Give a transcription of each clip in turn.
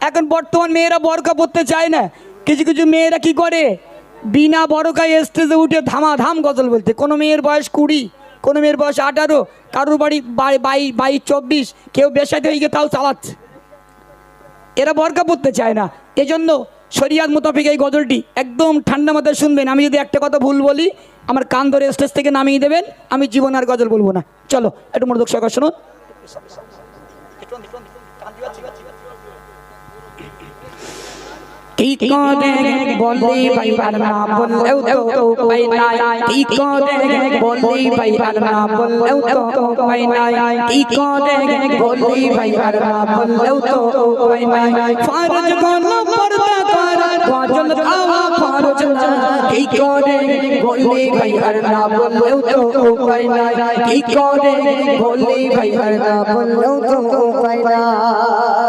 এখন বর্তমান মেয়েরা বরকা পড়তে চায় না। কিছু কিছু মেয়েরা কি করে? বিনা বরকায় স্টেজে উঠে ধামাধাম গজল বলতে। কোনো মেয়ের বয়স কুড়ি, কোনো মেয়ের বয়স আঠারো, কারোর বাড়ি বাই- বাই বাইশ চব্বিশ, কেউ বেসাতে হয়ে গিয়ে তাও চালাচ্ছে। এরা বরকা পড়তে চায় না। এজন্য শরিয়াত মোতাবেক এই গজলটি একদম ঠান্ডা মাথায় শুনবেন। আমি যদি একটা কথা ভুল বলি, আমার কান ধরে স্টেজ থেকে নামিয়ে দেবেন। আমি জীবন আর গজল বলব না। চলো, একটু মনোযোগ সহকারে শুনুন। কি করে বলি ভাই আর না, বললেও তো উপায় নাই। কি করে বলি ভাই আর না, বললেও তো উপায় নাই। কি করে বলি ভাই আর না, বললেও তো উপায় নাই। ফরজ কোন পর্দা কর, গজল খাওয়া ফরজ না। কি করে বলি ভাই আর না, বললেও তো উপায় নাই। কি করে বলি ভাই আর না, বললেও তো উপায় নাই।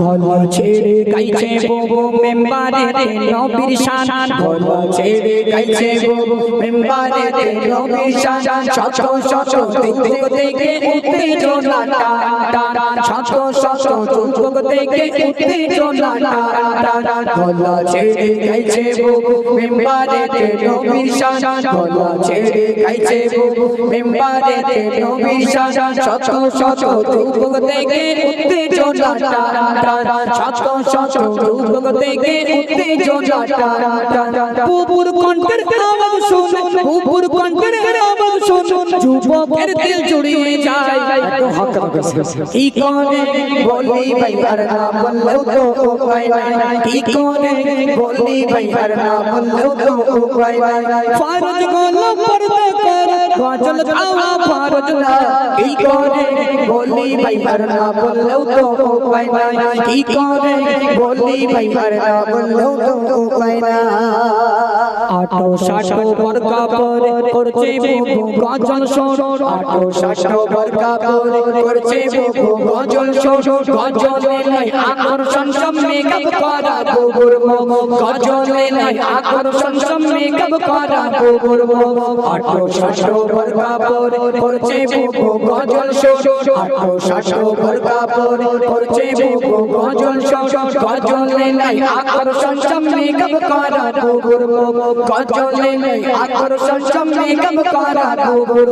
গলা ছেড়ে গাইছে ববু মেম্বারে নবীর শান। গলা ছেড়ে গাইছে ববু মেম্বারে নবীর শান। শত শত যুবক থেকে উত্তেজনা টান শত শত যুবক থেকে উত্তেজনা টান টান ছেড়ে গাইছে ববু মেম্বারে নবীর শান। গলা ছেড়ে গাইছে ববু মেম্বারে নবীর শান। শত শত যুবক থেকে উত্তেজনা টান থেকে উত্তেজনা টান টান কণ্ঠের আওয়াজ শুন বুবুর কণ্ঠের আওয়াজ শুন যুবকের দিল জুড়িয়ে যায় কি করে বলি ভাই আর না তো উপায় নাই কি করে বলি ভাই আর না তো উপায় নাই ফরজ গোলো পর্দা কর গজল খাওয়া ফরজ না কি করে বলি ভাই পারনা বললেও তো উপায় নাই। কি করে বলি ভাই পারনা বললেও তো উপায় নাই। আটো বরকা পরে করছে বুবু গজল শোর আটো বরকা পরে করছে বুবু গজল শোর গজলে নাই আকর্ষণ সব মেকআপ করা। বুবুর মুখ গজলে নাই আকর্ষণ সব মেকআপ করা। বুবুর মুখ আটো বরকা পরে করছে বুবু গজল শোর আটো বরকা পরে করছে বুবু গজল শোর গজলে নাই আকর্ষণ সব মেকআপ করা। বুবুর মুখ গজলে আকর্ষণ সব করা বুবুর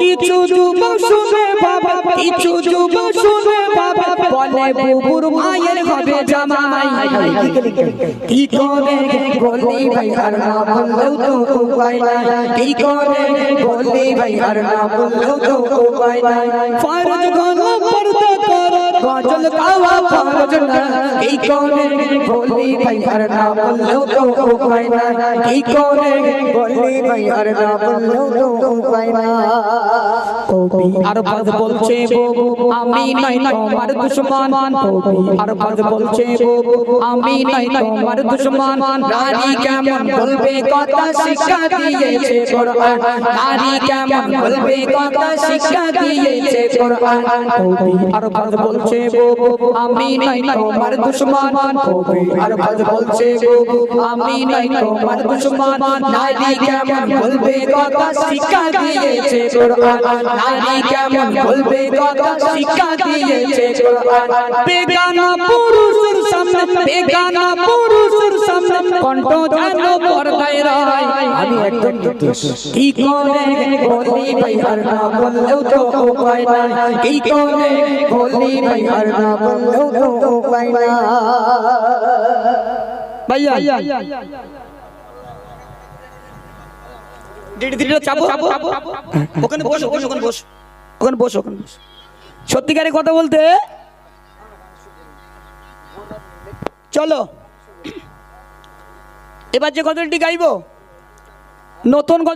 কিছু যুবক শুনে বাবা, কিছু যুবক শুনে বাবা, বলে বুবুর মায়ের হবে জামাই। কি করে বলি ভাই, আর না বললেও তো উপায় নাই। কি করে বলি ভাই, আর না বললেও তো উপায় নাই। ফরজ গলো পর্দা কর, গজল খাওয়া ফরজ না। কি কোনে বলি ভাই আর না বললেও তো উপায় না এই কোনে বলি ভাই আর না বললেও তো উপায় নাই। কবি আর বলছে আমি নাই তোমার দুশমন। কবি বলছে আমি নাই তোমার দুশমন। নারী কেমন বলবে কথা শিক্ষা দিয়েছে কোরআন। নারী কেমন বলবে কথা শিক্ষা দিয়েছে কোরআন। কবি বলছে আমি নাই তোমার দুশমন। কবি আর বাজ বলছে আমি নাই তোমার দুশমন। নারী কেমন বলবে কথা শিক্ষা দিয়েছে কোরআন। নারী কেমন বলবে কথা শিক্ষা দিয়েছে কোরআন বেগানা পুরুষের সামনে বেগানা পুরুষের সামনে কণ্ঠ যেন পর্দায় রয় আমি একদম নির্দোষ কি করে বলি ভাই আর না বললেও তো উপায় নাই কি করে বলি ভাই আর না বললেও তো উপায় নাই ভাইয়া ধীরে ধীরে চাপো? ওখানে বসো ওখানে ওখানে বসো। ওখানে বসো ওখানে বসো। সত্যিকারে কথা বলতে চলো। এবার যে গজলটি গাইব নতুন